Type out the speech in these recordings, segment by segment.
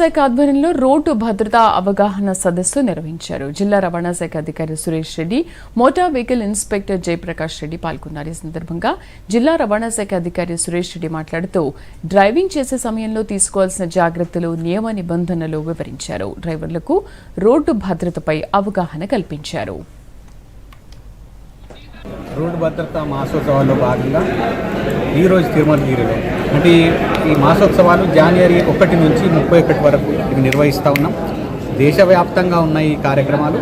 శాఖ ఆధ్వర్యంలో రోడ్డు భద్రతా అవగాహన సదస్సు నిర్వహించారు. జిల్లా రవాణా శాఖ అధికారి Suresh Reddy motor vehicle inspector Jayaprakash Reddy పాల్గొన్నారు. ఈ సందర్భంగా జిల్లా రవాణా శాఖ అధికారి సురేష్ రెడ్డి మాట్లాడుతూ డ్రైవింగ్ చేసే సమయంలో తీసుకోవాల్సిన జాగ్రత్తలు నియమ నిబంధనలు వివరించారు. డ్రైవర్లకు రోడ్డు భద్రతపై అవగాహన కల్పించారు. రోడ్డు భద్రత మాసోత్సవాల్లో భాగంగా ఈరోజు తిరుమలగిరిలో అంటే ఈ- మాసోత్సవాలు జనవరి ఒకటి నుంచి ముప్పై ఒకటి వరకు ఇది నిర్వహిస్తూ ఉన్నాం. దేశవ్యాప్తంగా ఉన్న ఈ కార్యక్రమాలు.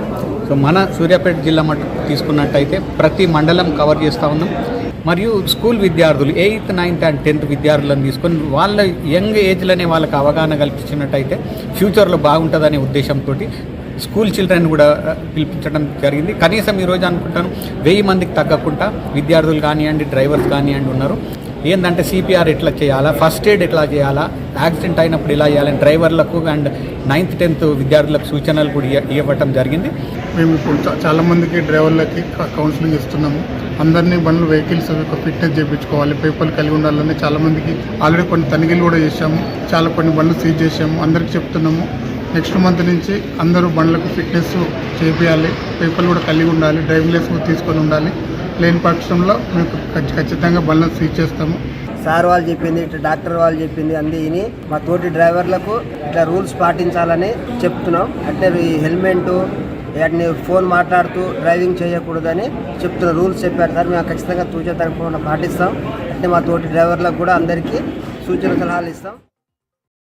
సో మన సూర్యాపేట జిల్లా మట్టు తీసుకున్నట్టయితే ప్రతి మండలం కవర్ చేస్తూ ఉన్నాం. మరియు స్కూల్ విద్యార్థులు ఎయిత్ నైన్త్ అండ్ టెన్త్ విద్యార్థులను తీసుకొని వాళ్ళ యంగ్ ఏజ్లోనే వాళ్ళకి అవగాహన కల్పించినట్టయితే ఫ్యూచర్లో బాగుంటుందనే ఉద్దేశంతో స్కూల్ చిల్డ్రన్ కూడా పిలిపించడం జరిగింది. కనీసం ఈరోజు అనుకుంటాను వెయ్యి మందికి తగ్గకుండా విద్యార్థులు కానివ్వండి డ్రైవర్స్ కానివ్వండి ఉన్నారు. ఏంటంటే సిపిఆర్ ఎట్లా చేయాలా? ఫస్ట్ ఎయిడ్ ఎట్లా చేయాలా? యాక్సిడెంట్ అయినప్పుడు ఇలా చేయాలని డ్రైవర్లకు అండ్ నైన్త్ టెన్త్ విద్యార్థులకు సూచనలు కూడా ఇవ్వటం జరిగింది. మేము ఇప్పుడు చాలామందికి డ్రైవర్లకి కౌన్సిలింగ్ ఇస్తున్నాము. అందరినీ బండ్లు వెహికల్స్ యొక్క ఫిట్నెస్ చేయించుకోవాలి పేపర్లు కలిగి ఉండాలని చాలామందికి ఆల్రెడీ కొన్ని తనిఖీలు కూడా చేశాము. చాలా కొన్ని బండ్లు సీజ్ చేసాము అందరికి చెప్తున్నాము. నెక్స్ట్ మంత్ నుంచి అందరూ బండ్లకు ఫిట్నెస్ చేపియాలి పేపర్లు కూడా కలిగి ఉండాలి డ్రైవింగ్ లైసెన్స్ తీసుకొని ఉండాలి. లేని పక్షంలో మీకు ఖచ్చి- ఖచ్చితంగా బండ్లను స్వీచ్ చేస్తాము. సార్ వాళ్ళు చెప్పింది ఇట్లా డాక్టర్ వాళ్ళు చెప్పింది అంది ఇని. మా తోటి డ్రైవర్లకు ఇట్లా రూల్స్ పాటించాలని చెప్తున్నాం. అంటే ఈ హెల్మెట్ వాటిని ఫోన్ మాట్లాడుతూ డ్రైవింగ్ చేయకూడదని చెప్తున్న రూల్స్ చెప్పారు సార్. మేము ఖచ్చితంగా తూచే తరపున పాటిస్తాం. అంటే మా తోటి డ్రైవర్లకు కూడా అందరికీ సూచన సలహాలు ఇస్తాం.